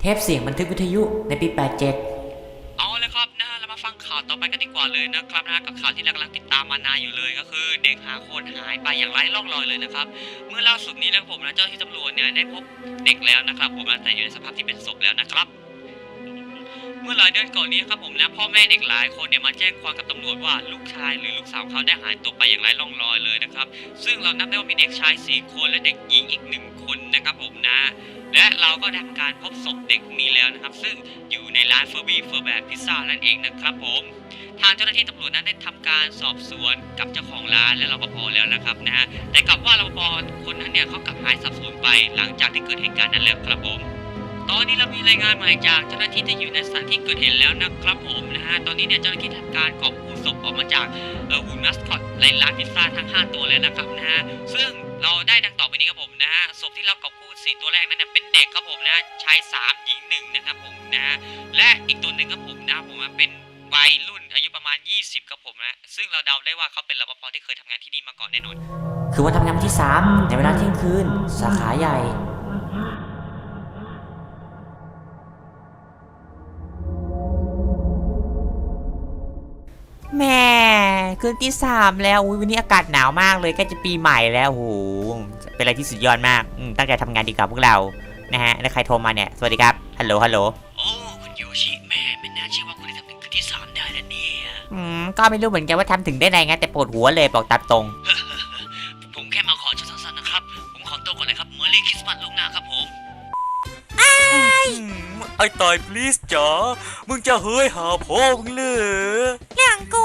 เทปเสียงบันทึกวิทยุในปี 87 เอาเลยครับนะเรามาฟังข่าวต่อไปกันดีกว่าเลยนะครับนะกับข่าวที่เรากำลังติดตามมานานอยู่เลยก็คือ เด็กหาคนหายไปอย่างไร้ร่องรอยเลยนะครับ เมื่อล่าสุดนี้นะผมนะเจ้าหน้าที่ตำรวจเนี่ยได้พบเด็กแล้วนะครับ ผมนะแต่อยู่ในสภาพที่เป็นศพแล้วนะครับเมื่อหลายเดือนก่อนนี้ครับผมนะพ่อแม่เด็กหลายคนเนี่ยมาแจ้งความกับตำรวจว่าลูกชายหรือลูกสาวเขาได้หายตัวไปอย่างไร้ร่องรอยเลยนะครับ ซึ่งเรานับได้ว่ามีเด็กชาย 4 คนและเด็กหญิงอีกหนึ่งคนนะครับผมนะ และเราก็ได้ทำการพบศพเด็กนี้แล้วนะครับ ซึ่งอยู่ในร้านเฟอร์บีเฟอร์แบบพิซซ่านั่นเองนะครับผมทางเจ้าหน้าที่ตำรวจนั้นได้ทำการสอบสวนกับเจ้าของร้านและรปภแล้วนะครับนะฮะแต่กลับว่ารปภคนนั้นเนี่ยเขากลับหายสับสนไปหลังจากที่เกิดเหตุการณ์นั้นแล้วครับผมตอนนี้เรามีรายงานใหม่จากเจ้าหน้าที่ที่อยู่ในสถานที่เกิดเหตุแล้วนะครับผมนะฮะตอนนี้เนี่ยเจ้าหน้าที่ทำการกอบกู้ศพออกมาจากเออหุ่นมัสคอตในร้านพิซซ่าทั้ง 5 ตัวเลยนะครับนะฮะซึ่งเราได้ดังต่อไปนี้ครับผมนะฮะศพที่เรากอบ สี่ตัวแรกนั้นเนยเป็นเด็กครับผมนะชายสามหญิงหนึ่งนะครับผมนะฮะและอีกตัวหนึ่งครับผมนะผมว่าเป็นวัยรุ่นอายุประมาณ 20ครับผมนะซึ่งเราเดาได้ว่าเขาเป็นรปภที่เคยทำงานที่นี่มาก่อนแน่นอน คือวันทำงานวันที่ 3 ในเวลาเที่ยงคืน สาขาใหญ่ แหม่คืนที่สามแล้วอุ๊ยวันนี้อากาศหนาวมากเลยใกล้จะปีใหม่แล้วโอ้โห เป็นอะไรที่สุดยอดมากอืมตั้งใจทำงานดีกว่าพวกเรานะฮะแล้วใครโทรมาเนี่ย สวัสดีครับ ฮัลโหล ฮัลโหล โอ้ คุณโยชิแม่ไม่น่าเชื่อว่าคุณได้ทำถึงคืนที่สามได้นะเนี่ย อืม ก็ไม่รู้เหมือนกันว่าทำถึงได้ไงงั้นแต่ปวดหัวเลยบอกตามตรง ผมแค่มาขอชุดสั้นๆนะครับ ผมขอตัวก่อนเลยครับเมอร์รี่คริสต์มาสล่วงหน้าครับผมไอ้ตาย please จ๋า มึงจะเฮ้ยหาพ่อมึงเลยอย่างกู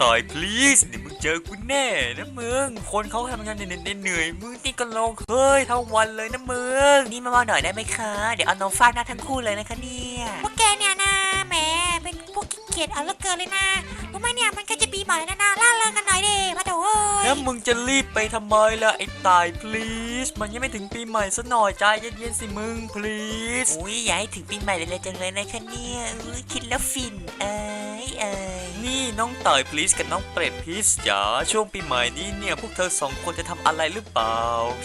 อืมไอ้ตาย please เดี๋ยวมึงเจอกูแน่นะมึง คนเขาทำงานเหนื่อยๆเหนื่อยๆมึงนี่ก็ลองเฮ้ยทั้งวันเลยนะมึง นี่มาบอกหน่อยได้ไหมคะ เดี๋ยวเอาน้องฟาดหน้าทั้งคู่เลยนะคะเนี่ยพวกแกเนี่ยนะแหมเป็นพวกขี้เกียจเอาเหลือเกินเลยนะรู้ไหมเนี่ยมันก็จะปีใหม่แล้วนะล่าเริงกันหน่อยดิมาโถเอ้ยแล้วมึงจะรีบไปทำไมล่ะไอ้ตาย please มันยังไม่ถึงปีใหม่ซะหน่อยใจเย็นๆสิมึง please อุ้ยอย่าให้ถึงปีใหม่เลยเลยจังเลยนะคะเนี่ยอุ๊ยคิดแล้วฟินเอ้ยเอ้ย นี่น้องต่าย please กับน้องเปรต please จ๋าช่วงปีใหม่นี้เนี่ยพวกเธอสองคนจะทำอะไรหรือเปล่า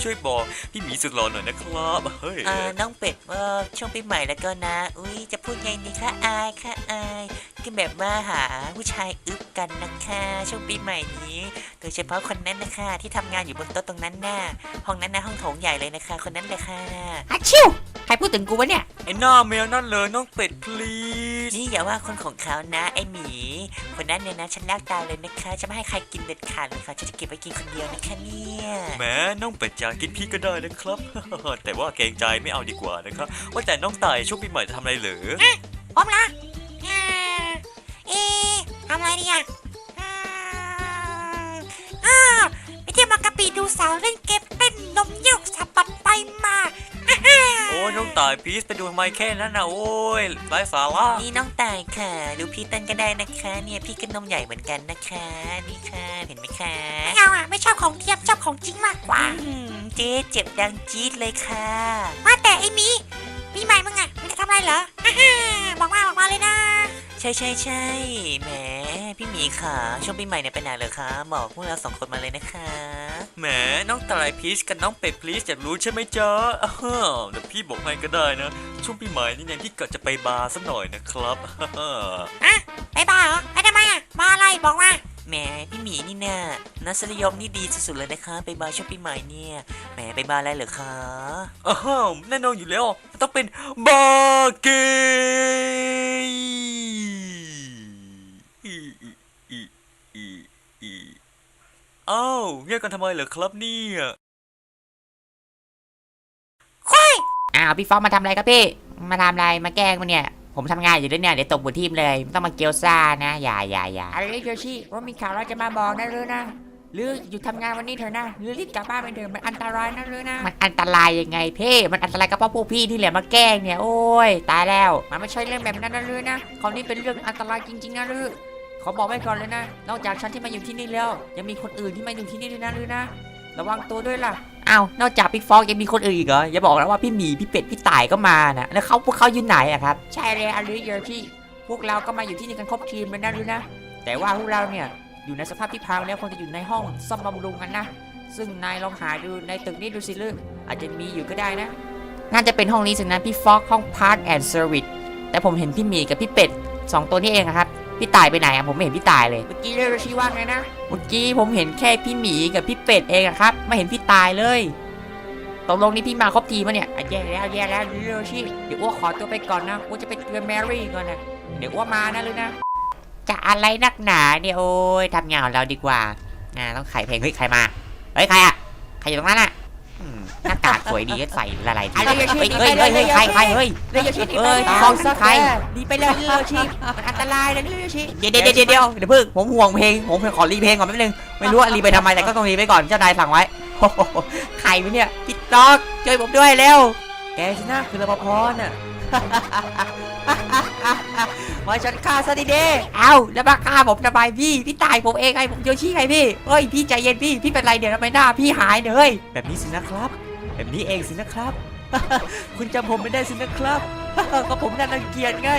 ช่วยบอกพี่หมีสุดหล่อหน่อยนะครับเฮ้ยอ่าน้องเป็ดว่าช่วงปีใหม่แล้วก็นะ อุ้ยจะพูดไงดีคะอายค่ะอายก็แบบว่าหาผู้ชายอึบกันนะคะ ช่วงปีใหม่นี้ โดยเฉพาะคนนั้นนะคะ ที่ทำงานอยู่บนโต๊ะตรงนั้นน่ะห้องนั้นนะห้องโถงใหญ่เลยนะคะ คนนั้นเลยค่ะอาชิวใครพูดถึงกูวะเนี่ยไอ้หน้าแมวนั่นเลยน้องเป็ด please นี่อย่าว่าคนของเขานะไอหมีคนนั้นเนี่ยนะฉันลากตาเลยนะคะ จะไม่ให้ใครกินเด็ดขาดเลยค่ะฉันจะเก็บไว้กินคนเดียวนะคะเนี่ยแหม้น้องเป็ดจ๋ากินพี่ก็ได้นะครับ แต่ว่าเกรงใจไม่เอาดีกว่านะครับว่าแต่น้องต่ายช่วงปีใหม่จะทำอะไรเหรอพร้อมละอ่าเอ๊ะทำอะไรดีอะอืมอ้าวไปเที่ยวบางกะปิดูสาวเล่นเกม ยน้องต่าย please ไปดูทำไมแค่นั้นนะโอ้ยไร้สาระนี่น้องตายค่ะ ดูพี่เต้นก็ได้นะคะ เนี่ยพี่ก็นมใหญ่เหมือนกันนะคะ นี่ค่ะเห็นไหมคะไม่เอาอะไม่ชอบของเทียมชอบของจริงมากกว่าอืมเจ๊เจ็บดังจี๊ดเลยค่ะว่าแต่ไอ้หมีปีใหม่มึงอะมึงจะทำอะไรเหรออ่าฮ่าบอกมาบอกมาเลยนะใช่ใช่ใช่แหมพี่หมีค่ะช่วงปีใหม่เนี่ยไปไหนเหรอคะบอกพวกเราสองคนมาเลยนะคะแหมน้องต่าย please กับน้องเป็ด please อยากรู้ใช่ไหมจ๊ะอ้าวเดี๋ยวพี่บอกให้ก็ได้นะ ช่วงปีใหม่นี่เนี่ยพี่กะจะไปบาร์สักหน่อยนะครับไปบ้าเหรอไปทำไมอะมาอะไรบอกมาแหมพี่หมีนี่น่ะนัสนิยมนี่ดีสุดๆเลยนะคะ ไปบาร์ช่วงปีใหม่เนี่ยแหมไปบาร์อะไรเหรอคะอ้าวแน่นอนอยู่แล้ว ต้องเป็นบาร์เกย์อีอีอีอีอี อ้าวเงียบกันทำไมเหรอครับเนี่ยอ้าวพี่ฟอกมาทำอะไรครับพี่ มาทำอะไรมาแกล้งมันเนี่ย ผมทำงานอยู่ด้วยเนี่ยเดี๋ยวตกบนทีมเลยไม่ต้องมาเกียวซ่านะอย่าอย่าอย่าอะไรโยชิว่ามีข่าวเราจะมาบอกนะหรือนะ หรืออยู่ทำงานวันนี้เถอะนะหรือรีบกลับบ้านไปเถอะมันอันตรายนะหรือนะมันอันตรายยังไงเพ่มันอันตรายก็เพราะพวกพี่ที่แหละมาแกล้งเนี่ยโอ้ยตายแล้วมันไม่ใช่เรื่องแบบนั้นนะหรือนะเขานี่เป็นเรื่องอันตรายจริงๆนะหรือ ขอบอกไว้ก่อนเลยนะ นอกจากฉันที่มาอยู่ที่นี่แล้ว ยังมีคนอื่นที่มาอยู่ที่นี่ด้วยนะหรือนะ ระวังตัวด้วยล่ะอ้าวนอกจากพี่ฟอกยังมีคนอื่นอีกเหรออย่าบอกนะว่าพี่หมีพี่เป็ดพี่ต่ายก็มานะแล้วเขาพวกเขาอยู่ไหนอะครับใช่เลยอลิโยชิพวกเราก็มาอยู่ที่นี่กันครบทีมเลยนะหรือนะ แต่ว่าพวกเราเนี่ยอยู่ในสภาพที่พังแล้วคงจะอยู่ในห้องซ่อมบำรุงกันนะซึ่งนายลองหาดูในตึกนี้ดูสิลืออาจจะมีอยู่ก็ได้นะ น่าจะเป็นห้องนี้สินะพี่ฟอกห้อง Part and Service แต่ผมเห็นพี่หมีกับพี่เป็ดสองตัวนี้เองครับ พี่ตายไปไหนอะผมไม่เห็นพี่ตายเลย เมื่อกี้เรื่องชี้ว่าไงนะ เมื่อกี้ผมเห็นแค่พี่หมีกับพี่เป็ดเองอะครับ ไม่เห็นพี่ตายเลยตกลงนี่พี่มาครบทีมะเนี่ยอะแย่แล้วแย่แล้วเรื่องชี้เดี๋ยวอ้วขอตัวไปก่อนนะอ้วจะไปเตือนแมรี่ก่อนนะเดี๋ยวอ้วมานะเลยนะจะอะไรนักหนาเนี่ยโอ้ยทำงานของเราดีกว่าอ่าต้องไขเพลงเฮ้ยใครมาเฮ้ยใครอะใครอยู่ตรงนั้นอะอืม หน้ากากสวยดีก็ใส่ละลายทีเฮ้ยเฮ้ยเฮ้ยเฮ้ยเฮ้ยใครใครเฮ้ยเรือโยชิเอ้ยฟองซะใครดีไปเลยเรือโยชิมันอันตรายเลยเรือโยชิเดี๋ยวเดี๋ยวเดี๋ยวเดี๋ยวเดี๋ยวเพิ่งผมห่วงเพลงผมขอรีเพลงก่อนแป๊บนึงไม่รู้ว่ารีไปทำไมแต่ก็ต้องรีไปก่อนเจ้านายสั่งไว้โอ้โหใครวะเนี่ยพี่ต๊อกช่วยผมด้วยเร็วแกสินะคือรปภน่ะมาฉันฆ่าซะดีเด้เอ้าแล้วมาฆ่าผมทำไมพี่ พี่ตายผมเองไงผมโยชิไงพี่เฮ้ยพี่ใจเย็นพี่ พี่เป็นไรเดี๋ยวทำไมหน้าพี่หายเนี่ยเฮ้ยแบบนี้สินะครับ แบบนี้เองสินะครับ คุณจำผมไม่ได้สินะครับ ก็ผมน่ารังเกียจไง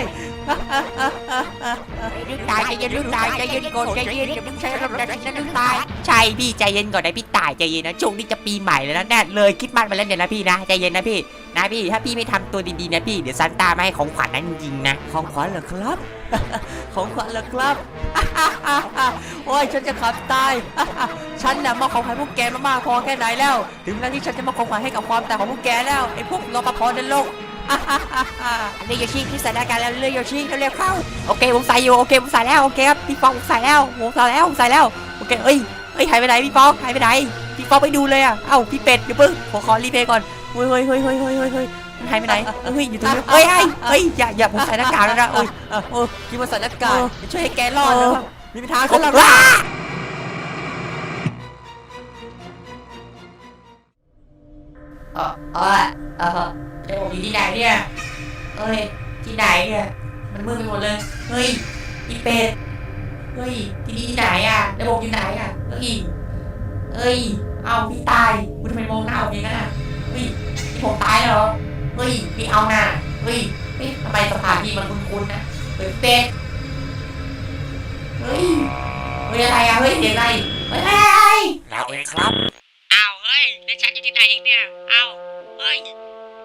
ลูกตายใจเย็นลูกตายใจเย็นก่อนใจเย็นอย่าเพิ่งใช้ระบบนั้นลูกตายใช่พี่ใจเย็นก่อนนะพี่ตายใจเย็นนะช่วงนี้จะปีใหม่แล้วนะแน่เลยคิดมันไปแล้วเนี่ยนะพี่นะใจเย็นนะพี่นะพี่ถ้าพี่ไม่ทำตัวดีๆนะพี่เดี๋ยวซันต้าไม่ให้ของขวัญนั้นจริงๆนะของขวัญเหรอครับ ของขวัญเหรอครับโอ้ยฉันจะขับตาย ฉันน่ะมอบของขวัญพวกแกมามากพอแค่ไหนแล้ว ถึงแล้วที่ฉันจะมอบของขวัญให้กับความตายของพวกแกแล้วไอ้พวกรปภนรก เรือโยชิที่ใส่หน้ากากแล้วเรือโยชิเร็วๆเข้าโอเคผมใส่อยู่โอเคผมใส่แล้วโอเคครับพี่ฟองผมใส่แล้วผมใส่แล้วผมใส่แล้วโอเคเอ้ยเอ้ยหายไปไหนพี่ฟองหายไปไหนพี่ฟองไปดูเลยอะเอ้าพี่เป็ดเดี๋ยวเพิ่งผมขอรีเพลย์ก่อนเฮ้ยเฮ้ยเฮ้ยเฮ้ยเฮ้ยเฮ้ยเฮ้ยมันหายไปไหนเฮ้ยอยู่ตรงนี้เฮ้ยเฮ้ยเฮ้ยอย่าอย่าผมใส่หน้ากากแล้วนะโอ้ยโอ้ยคิดว่าใส่หน้ากากเออจะช่วยให้แกรอดนะมีปัญหาผฉันมหรอกว้า เออเออเออเดี๋ยวผมอยู่ที่ไหนเนี่ยเอ้ยที่ไหนเนี่ยมันมืดไปหมดเลยเฮ้ยอีเป็ดเฮ้ยที่นี่ที่ไหนอะระบบอยู่ไหนอะเฮ้ยเอ้ย เอาพี่ตายคุณทำไมมองหน้าผมอย่างนั้นอะเฮ้ยนี่ผมตายแล้วเหรอเฮ้ยพี่เอาหน้าเฮ้ยเฮ้ยทำไมสถานที่มันคุ้นๆนะเฮ้ยเป็ดเฮ้ยเฮ้ยอะไรอะเฮ้ยเสียงอะไรเฮ้ยเฮ้ยเราเองครับอ้าวเฮ้ยแล้วฉันอยู่ที่ไหนอีกเนี่ยอ้าวเฮ้ย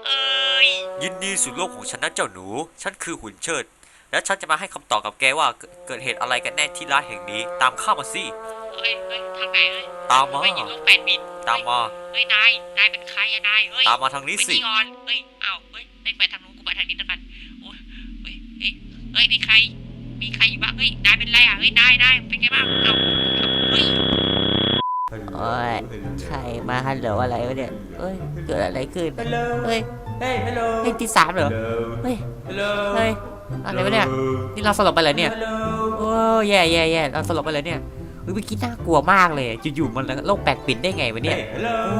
เอ้ยยินดีสู่โลกของฉันนะเจ้าหนู ฉันคือหุ่นเชิด และฉันจะมาให้คำตอบกับแกว่าเกิดเกิดเหตุอะไรกันแน่ที่ร้านแห่งนี้ ตามข้ามาสิเฮ้ยเฮ้ยทางไหนเฮ้ยตามมาเฮ้ยอยู่โลกแปดบินตามมาเฮ้ยนายนายเป็นใครอะนายเฮ้ยตามมาทางนี้ไปสิที่ก่อนเฮ้ยอ้าวเฮ้ยไม่ไปทางนู้นกูไปทางนี้แล้วกันโอ้ยเฮ้ยเฮ้ยเฮ้ยมีใคร มีใครอยู่บ้างเฮ้ยนายเป็นไรอะเฮ้ยนายนายเป็นไงบ้างเอ้าเฮ้ย โอ้ยใครมาฮัลโหลอะไรวะเนี่ยเอ้ยเกิดอะไรขึ้นเฮ้ยเฮ้ยฮัลโหลเฮ้ยที่สามเหรอเฮ้ยฮัลโหลเฮ้ยอะไรวะเนี่ยนี่เราสลบไปเหรอเนี่ยฮัลโหลโอ้แย่แย่แย่เราสลบไปเลยเนี่ย เฮ้ยเมื่อกี้น่ากลัวมากเลยอยู่ๆมันโลกแปลกปิดได้ไงวะเนี่ยฮัลโหลโอ้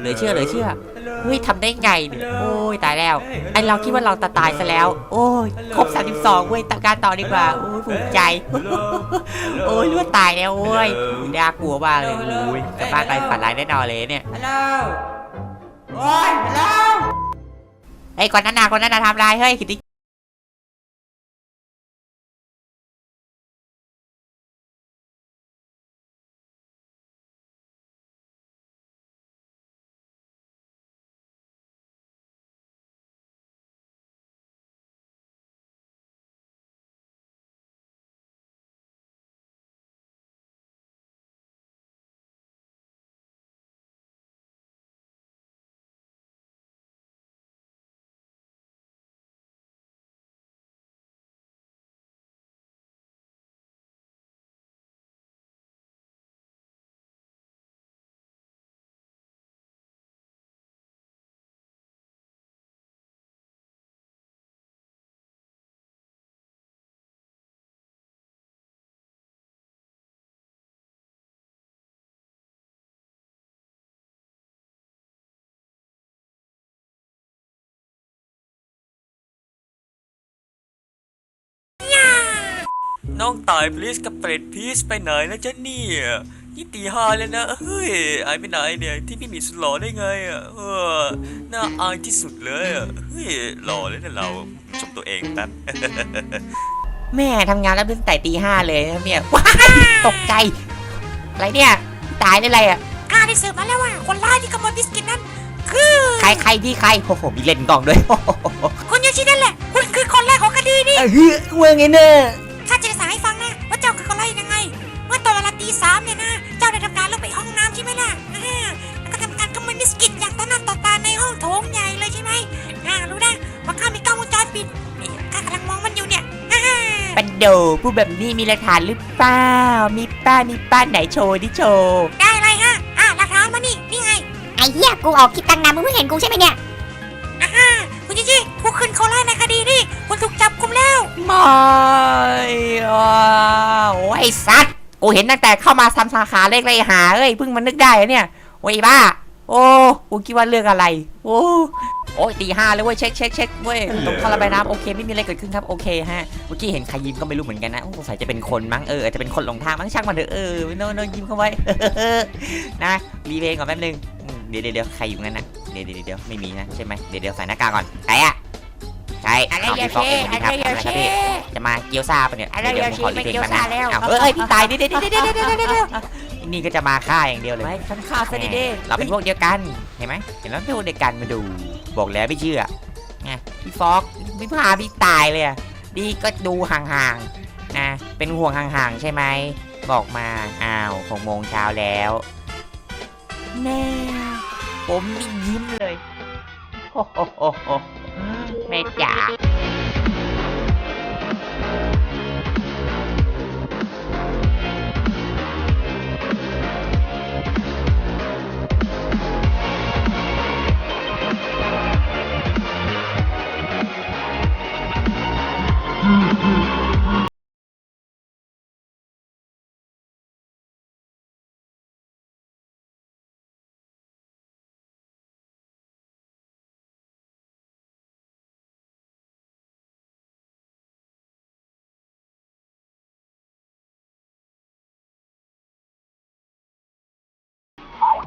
เหลือเชื่อเหลือเชื่อฮัลโหลเฮ้ยทำได้ไงเนี่ยโอ้ยตายแล้วไอเราคิดว่าเราตาตายซะแล้ว โอ้ยครบ32เว้ยตามการต่อดีกว่าโอ้ยภูมิใจโอ้ยรู้ว่าตายแล้วโอ้ยน่ากลัวมากเลยโอ้ยกลับบ้านไปฝันร้ายแน่นอนเลยเนี่ยฮัลโหลโอ้ยฮัลโหลไอ้ยก่อนนั้นนาก่อนนั้นนาทำอะไรเฮ้ยคิดดิ น้องตายพลีสกับเปรตพีสไปไหนแล้วจ๊ะเนี่ยนี่ตีห้าแล้วนะเฮ้ยไอายไปไหนเนี่ยที่พี่หมีสุดหล่อได้ไงอะเออน่าอายที่สุดเลยอะเฮ้ยหล่อเลยนะเราชมตัวเองแป๊บแม่ทำงานแล้วตั้งแต่ตีห้าเลยนะเนี่ยว้าตกใจ อะไรเนี่ยตายได้ไรอะข้าได้สืบมาแล้วว่าคนร้ายที่ขโมยบิสกิตนั้นคือใครใครที่ใครโอ้โหมีเล่นกล่องด้วยโอ้โหคุณโยชินั่นแหละคุณคือคนแรกของคดีนี้เฮ้ยว่าไงเนี่ย ข้าจะสายฟังนะ ว่าเจ้าคือคนแรกยังไง เมื่อตอนเวลาตีสามเนี่ยนะ เจ้าได้ทำการลงไปห้องน้ำใช่ไหมล่ะอ่าแล้วก็ทำการคอมมิวนิสกินอย่างต่อหน้าต่อตาในห้องโถงใหญ่เลยใช่ไหมอ่ารู้นะว่าข้ามีกล้องวงจรปิดนี่ข้ากำลังมองมันอยู่เนี่ยอ่าปันโดพูดแบบนี้มีหลักฐานหรือเปล่า มีป้ามีป้าไหนโชว์ดิโชว์ ได้เลยฮะ อ่าหลักฐานมานี่ นี่ไง ไอ้เหี้ยกูออกคลิปตั้งนานมึงเพิ่งเห็นกูใช่ไหมเนี่ยอ่าคุณจิจิผู้ขึ้นคนแรกในคดีนี่คุณถูกจับกุมแล้วไม่อะโอ้ย ไอ้สัตว์กูเห็นตั้งแต่เข้ามาทำสาขาเล็กเลยหาเอ้ยเพิ่งมานึกได้เนี่ยโอ้ยบ้า โอ้กูคิดว่าเรื่องอะไร โอ้โอ้ยตีห้าเลยเว้ยเช็คเช็คเช็คเว้ยตรงท่อระบายน้ำโอเคไม่มีอะไรเกิดขึ้นครับโอเคฮะเมื่อกี้เห็นใครยิ้มก็ไม่รู้เหมือนกันนะสงสัยจะเป็นคนมั้งเอออาจจะเป็นคนหลงทางมั้งช่างมันเถอะเออโนโนยิ้มเข้าไว้นะรีเพลงก่อนแป๊บนึงเดี๋ยวเดี๋ยวใครอยู่งั้นนะเดี๋ยวเดี๋ยวไม่มีนะใช่ไหมเดี๋ยวเดี๋ยวใส่หน้ากากก่อนใครอะ ช่อะไราวอย่าพี่ฟอกเช่เองอะไรครับอย่าอะไรครับเช่พี่จะมาเกียวซาปะเนี่ยอะไรเดี๋ยวอย่าผมขอเช่รีเพลงไม่เกี๊ยวแป๊บซ่านะแล้วอ้าวเออเอ้ยพี่ตายเดี๋ยวเดี๋ยวเดี๋ยวเดี๋ยวเดี๋ยวเดี๋ยวเดี๋ยวนี่ก็จะมาฆ่าอย่างเดียวเลยไม่ฉันฆ่าซะดีเราเป็นพวกเดียวกันเห็นไหมเห็นแล้วเป็นพวกเดียวกันมาดู บอกแล้วไม่เชื่อไงพี่ฟอกพี่พาพี่ตายเลยอะดีก็ดูห่างๆนะเป็นห่วงห่างๆใช่ไหมบอกมาอ้าวหกโมงเช้าแล้วแน่ผมนี่ยิ้มเลยโอ้โห Media